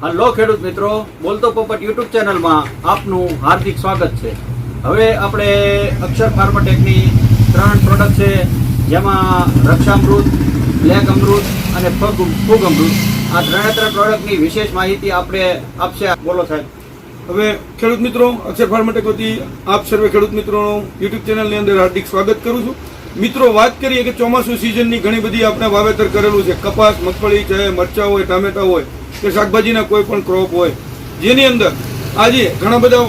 Hello ખેડૂત મિત્રો, બોલતો પોપટ યુટ્યુબ ચેનલમાં આપનું હાર્દિક સ્વાગત છે. હવે આપણે અક્ષર ફાર્માટેકની ત્રણ પ્રોડક્ટ છે, જેમાં રક્ષામૃત, બ્લેક અમૃત અને ફગ ફૂગ અમૃત. આ ત્રણે ત્રણ પ્રોડક્ટની વિશેષ માહિતી આપણે આપશે. બોલો સાહેબ. હવે ખેડૂત મિત્રો, અક્ષર ફાર્માટેક વતી આપ સર્વે ખેડૂત મિત્રોનું યુટ્યુબ ચેનલની અંદર હાર્દિક સ્વાગત કરું છું. મિત્રો, વાત કરીએ કે ચોમાસું સિઝનની ઘણી બધી આપણે વાવેતર કરેલું છે. કપાસ, મગફળી ચાહે મરચાં હોય, ટામેટા હોય કે શાકભાજીના કોઈ પણ ક્રોપ હોય. જેની અંદર આજે ઘણા બધા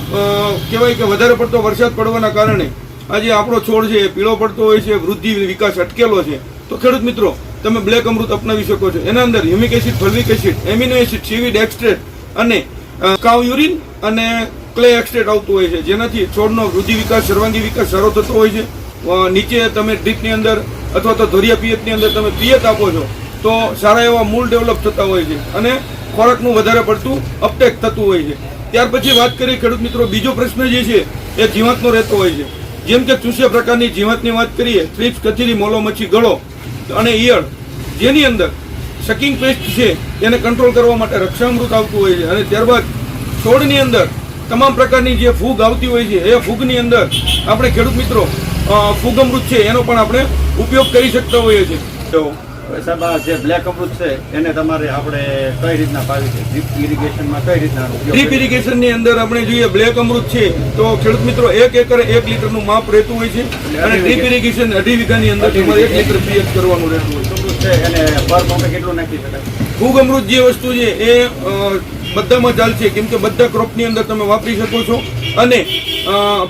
કહેવાય કે વધારે પડતો વરસાદ પડવાના કારણે આજે આપણો છોડ છે એ પીળો પડતો હોય છે, વૃદ્ધિ, વિકાસ અટકેલો છે. તો ખેડૂત મિત્રો, તમે બ્લેક અમૃત અપનાવી શકો છો. એના અંદર humic acid fulvic acid amino acid seaweed extract અને કાવ યુરિન અને ક્લે એક્સ્ટ્રેટ આવતું હોય છે. જેનાથી છોડનો વૃદ્ધિ વિકાસ, સર્વાંગી વિકાસ સારો થતો હોય છે. નીચે તમે ડ્રીપની અંદર અથવા તો ધોરિયા પિયતની અંદર તમે પિયત આપો છો, તો સારા એવા મૂળ ડેવલપ થતા હોય છે. અને ખોરાકનું વધારે પડતું અપટેક થતું હોય છે. ત્યાર પછી વાત કરીએ ખેડૂત મિત્રો, બીજો પ્રશ્ન જે છે, એ જીવાતનો રહેતો હોય છે. જેમ કે ચૂસ્યા પ્રકારની જીવાતની વાત કરીએ થ્રીપ્સ કથીરી મોલો, મચ્છી, ગળો અને ઈયળ, જેની અંદર સકિંગ પેસ્ટ છે, એને કંટ્રોલ કરવા માટે રક્ષામૃત આવતું હોય છે. અને ત્યારબાદ છોડની અંદર તમામ પ્રકારની જે ફૂગ આવતી હોય છે, એ ફૂગની અંદર આપણે ખેડૂત મિત્રો ફૂગ અમૃત છે, એનો પણ આપણે ઉપયોગ કરી શકતા હોઈએ છીએ. સાહેબ આ જે બ્લેક અમૃત છે એને તમારે આપણે કઈ રીતના પાવી છે? ડ્રીપ ઇરિગેશનમાં કઈ રીતના ડ્રીપ? ઇરિગેશનની અંદર આપણે જોઈએ બ્લેક અમૃત છે તો ખેડૂત મિત્રો એક એકરે એક લીટરનું માપ રહેતું હોય છે અને ડ્રીપ ઇરિગેશન અઢી વીઘાની અંદર તમારે એક લીટર પીએચ કરવાનું રહેતું હોય છે. અમૃત છે એને પર પંપે કેટલું નાખી શકાય? ફૂગ અમૃત જે વસ્તુ છે એ બધામાં ચાલશે કેમ કે બધા ક્રોપની અંદર તમે વાપરી શકો છો. અને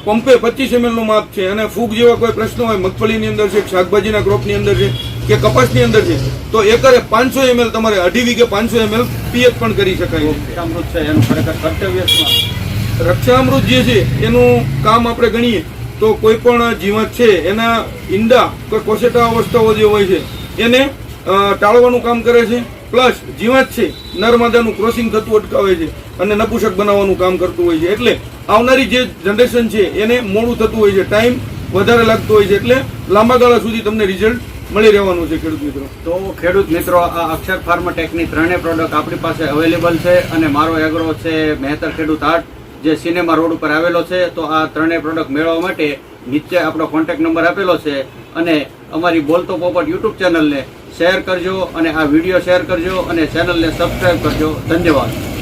પંપે પચીસનું માપ છે. અને ફૂગ જેવા કોઈ પ્રશ્નો હોય મગફળીની અંદર છે શાકભાજીના ક્રોપની અંદર છે કે કપાસની અંદર છે. તો એકરે પાંચસો એમએલ તમારે અઢી વીઘે પાંચસો એમએલ પિયત પણ કરી શકાય. અમૃત છે એનું ખરેખર કર્તવ્ય રક્ષામૃત જે છે એનું કામ આપણે ગણીએ તો કોઈ પણ જીવાત છે એના ઈંડા કોઈ કોશેટા અવસ્થાઓ જે હોય છે એને ટાળવાનું કામ કરે છે પ્લસ જીવાત છે નર્મદાનું ક્રોસિંગ થતું અટકાવે છે અને નપુષક બનાવવાનું કામ કરતું હોય છે. એટલે આવનારી જે જનરેશન છે એને મોડું થતું હોય છે ટાઈમ વધારે લાગતો હોય છે એટલે લાંબા ગાળા સુધી તમને રિઝલ્ટ મળી રહેવાનું છે ખેડૂત મિત્રો. તો ખેડૂત મિત્રો, આ અક્ષર ફાર્માટેકની ત્રણેય પ્રોડક્ટ આપણી પાસે અવેલેબલ છે અને મારો એગ્રો છે મહેતર ખેડૂત આર્ટ, જે સિનેમા રોડ ઉપર આવેલો છે, તો આ ત્રણેય પ્રોડક્ટ મેળવવા માટે નીચે આપણો કોન્ટેક્ટ નંબર આપેલો છે અને અમારી બોલતો પોપટ યુટ્યુબ ચેનલને શેર કરજો અને આ વીડિયો શેર કરજો અને ચેનલને સબસ્ક્રાઈબ કરજો. ધન્યવાદ.